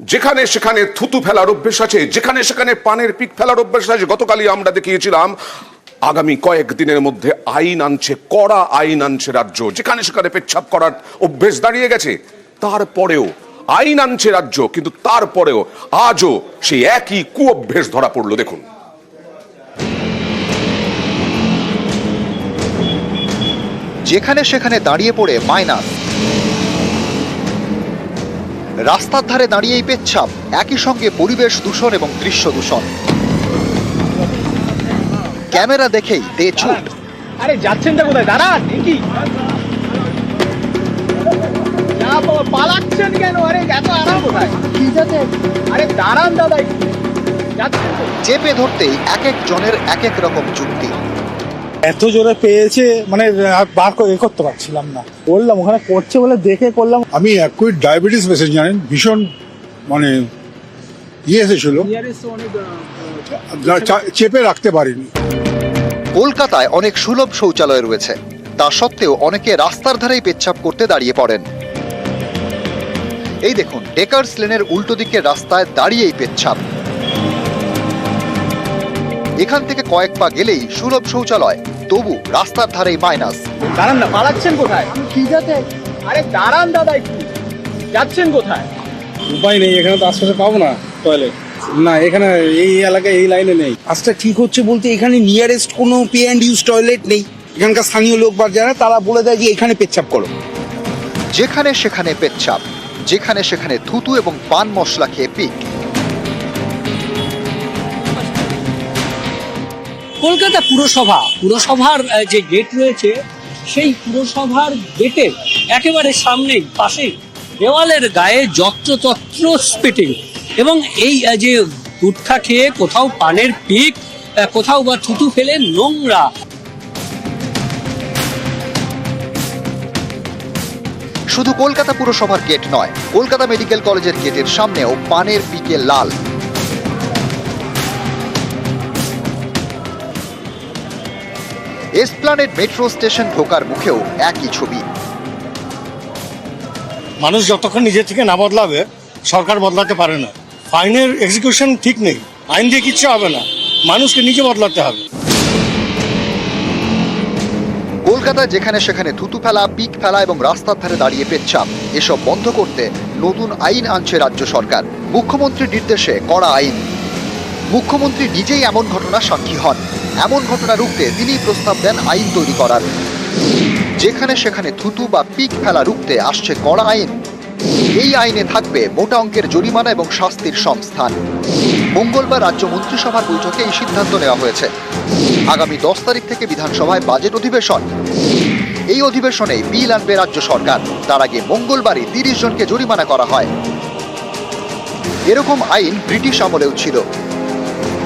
যেখানে সেখানে থুতু ফেলার অভ্যেস আছে, যেখানে সেখানে পানের পিক ফেলার অভ্যেস আছে, গতকালই আমরা দেখিয়েছিলাম, আগামী কয়েকদিনের মধ্যে আইন আনছে, কড়া আইন আনছে রাজ্য, যেখানে সেখানে পেচ্ছাপ করার অভ্যেস দাঁড়িয়ে গেছে। তারপরেও আইন আনছে রাজ্য, কিন্তু তারপরেও আজও সেই একই কু অভ্যেস ধরা পড়ল, দেখুন। যেখানে সেখানে দাঁড়িয়ে পড়ে মাইনাস। রাস্তার ধারে দাঁড়িয়েই পেচ্ছাপ। একই সঙ্গে পরিবেশ দূষণ এবং দৃশ্য দূষণ। ক্যামেরা দেখেই দে ছুট আরে যাচ্ছেনটা কোথায়? দাঁড়ান কি পালাচ্ছেন কেন? আরে এত আরাম কোথায়? আরে দাঁড়ান দাদা যাচ্ছেন চেপে ধরতেই এক এক জনের এক এক রকম যুক্তি। এত জোরে পেয়েছে মানে আর বার করে এ করতে পারছিলাম না। বললাম ওখানে করছে বলে দেখে করলাম। আমি অ্যাকুইড ডায়াবেটিস পেশেন্ট জানেন ভীষণ মানে ইয়ে এসেছিল। চেপে রাখতে পারিনি। কলকাতায় অনেক সুলভ শৌচালয় রয়েছে। তা সত্ত্বেও অনেকে রাস্তার ধারেই পেচ্ছাপ করতে দাঁড়িয়ে পড়েন। এই দেখুন ডেকার্স লেনের উল্টো দিকের রাস্তায় দাঁড়িয়েই পেচ্ছাপ। এখান থেকে কয়েক পা গেলেই সুলভ শৌচালয়। তবু রাস্তার ধারেই মাইনাস। দাঁড়ান না পালাচ্ছেন কোথায়? আরে দাঁড়ান দাদা একটু। যাচ্ছেন কোথায়? উপায় নেই এখানে তো আশপাশে পাবো না টয়লেট না এখানে এই এলাকায় এই লাইনে নেই। কাজটা ঠিক হচ্ছে বলতে এখানে নিয়ারেস্ট কোনো পে অ্যান্ড ইউজ টয়লেট নেই। এখানকার স্থানীয় লোক বা যারা তারা বলে দেয় যে এখানে পেচ্ছাপ করো। যেখানে সেখানে পেচ্ছাপ যেখানে সেখানে থুতু এবং পান মশলা খেয়ে পিক। কলকাতা পুরসভা, পুরসভার যে গেট রয়েছে, সেই পুরসভার গেটের একেবারে সামনেই, পাশেই দেওয়ালের গায়ে যত্রতত্র স্পিটিং এবং এই যে গুটখা খেয়ে কোথাও পানের পিক কোথাও বা থুতু ফেলে নোংরা। শুধু কলকাতা পুরসভার গেট নয়, কলকাতা মেডিকেল কলেজের গেটের সামনেও পানের পিকে লাল। এসপ্লানেড মেট্রো স্টেশন ঢোকার মুখেও একই ছবি। মানুষ যতক্ষণ নিজে থেকে না বদলাবে সরকার বদলাতে পারে না। ফাইনের এক্সিকিউশন ঠিক নেই। আইন দিয়ে কিচ্ছু হবে না। মানুষকে নিজে বদলাতে হবে। কলকাতায় যেখানে সেখানে থুতু ফেলা পিক ফেলা এবং রাস্তার ধারে দাঁড়িয়ে পেচ্ছাপ এসব বন্ধ করতে নতুন আইন আনছে রাজ্য সরকার। মুখ্যমন্ত্রীর নির্দেশে কড়া আইন। মুখ্যমন্ত্রী নিজেই এমন ঘটনা সাক্ষী হন। এমন ঘটনা রুখতে তিনি প্রস্তাব দেন আইন তৈরি করার। যেখানে সেখানে থুতু বা পিক ফেলা রুখতে আসছে কড়া আইন। এই আইনে থাকবে মোটা অঙ্কের জরিমানা এবং শাস্তির সংস্থান। মঙ্গলবার রাজ্য মন্ত্রিসভার বৈঠকে এই সিদ্ধান্ত নেওয়া হয়েছে। আগামী দশ তারিখ থেকে বিধানসভায় বাজেট অধিবেশন। এই অধিবেশনে বিল আনবে রাজ্য সরকার। তার আগে মঙ্গলবারই তিরিশ জনকে জরিমানা করা হয়। এরকম আইন ব্রিটিশ আমলেও ছিল,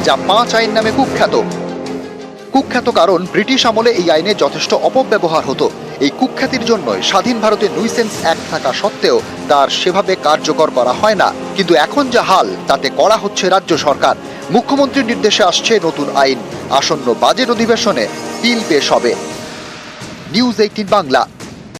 যা পাঁচ আইন নামে কুখ্যাত। কুখ্যাত কারণ ব্রিটিশ আমলে এই আইনে যথেষ্ট অপব্যবহার হতো। এই কুখ্যাতির জন্যই স্বাধীন ভারতে নুইসেন্স অ্যাক্ট থাকা সত্ত্বেও তার সেভাবে কার্যকর করা হয় না। কিন্তু এখন যা হাল, তাতে করা হচ্ছে রাজ্য সরকার। মুখ্যমন্ত্রীর নির্দেশে আসছে নতুন আইন। আসন্ন বাজেট অধিবেশনে বিল পেশ হবে। News eighteen Bangla.